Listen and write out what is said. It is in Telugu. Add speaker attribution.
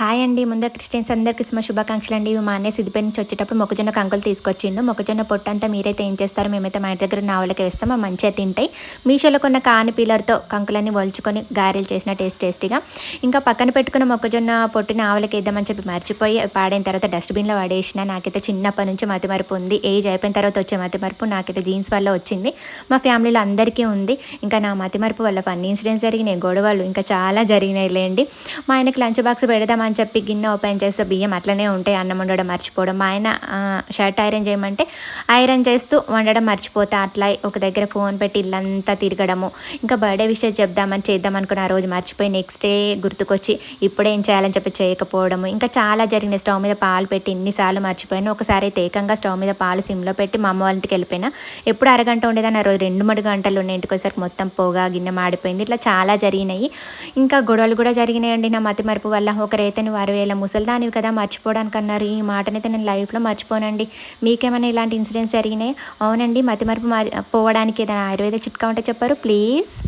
Speaker 1: హాయ్ అండి. ముందు క్రిస్టియన్స్ అందరికీ క్రిస్మస్ శుభాకాంక్షలు అండి మా అన్నయ్య సిద్దిపేట నుంచి వచ్చేటప్పుడు మొక్కజొన్న కంకులు తీసుకొచ్చిండు. మొక్కజొన్న పొట్టు అంతా మీరైతే ఏం చేస్తారో మేమైతే మా ఇంటి దగ్గర నావలకి వేస్తాం. మా మంచిగా తింటాయి. మీషోలో కొన్న కాని పీలర్తో కంకులన్నీ వలుచుకొని గారెలు చేసిన టేస్ట్ టేస్టీగా. ఇంకా పక్కన పెట్టుకున్న మొక్కజొన్న పొట్టుని ఆవులకి వేద్దామని చెప్పి మర్చిపోయి పాడైన తర్వాత డస్ట్బిన్లో పడేసిన. నాకైతే చిన్నప్పటి నుంచి మతిమరుపు ఉంది. ఏజ్ అయిపోయిన తర్వాత వచ్చే మతిమరుపు నాకైతే జీన్స్ వల్ల వచ్చింది. మా ఫ్యామిలీలో అందరికీ ఉంది. ఇంకా నా మతిమరుపు వల్ల ఫన్నీ ఇన్సిడెంట్స్ జరిగినాయి గొడవలు ఇంకా చాలా జరిగినాయి లేండి మా ఆయనకి లంచ్ బాక్స్ పెడదామని అని చెప్పి గిన్నె ఓపెన్ చేస్తే బియ్యం అట్లనే ఉంటాయి అన్నం వండడం మర్చిపోవడం. మా ఆయన షర్ట్ ఐరన్ చేయమంటే ఐరన్ చేస్తూ వండడం మర్చిపోతా. అట్లా ఒక దగ్గర ఫోన్ పెట్టి ఇల్లంతా తిరగడము. ఇంకా బర్త్డే విషయం చెప్దామని చేద్దాం అనుకున్న ఆ రోజు మర్చిపోయి నెక్స్ట్ డే గుర్తుకొచ్చి ఇప్పుడేం చేయాలని చెప్పి చేయకపోవడము. ఇంకా చాలా జరిగినాయి. స్టవ్ మీద పాలు పెట్టి ఎన్నిసార్లు మర్చిపోయాను. ఒకసారి అయితే ఏకంగా స్టవ్ మీద పాలు సిమ్లో పెట్టి మా అమ్మ వాళ్ళ ఇంటికి వెళ్ళిపోయినా. ఎప్పుడు అరగంట ఉండేదాన్ని. ఆ రోజు రెండు మూడు గంటలు ఉన్న ఇంటికొసరికి మొత్తం పోగా గిన్నె మాడిపోయింది. ఇట్లా చాలా జరిగినాయి. ఇంకా గొడవలు కూడా జరిగినాయండి నా మతి మరుపు వల్ల. ఒకరైతే అతను వారు ఇలా ముసలిదానివి కదా మర్చిపోవడానికి అన్నారు ఈ మాటనైతే నేను లైఫ్లో మర్చిపోనండి. మీకేమైనా ఇలాంటి ఇన్సిడెంట్స్ జరిగినాయి? అవునండి మతి మరుపు మారి- పోవడానికి ఏదైనా ఆయుర్వేద చిట్కా ఉంటే చెప్పారు ప్లీజ్.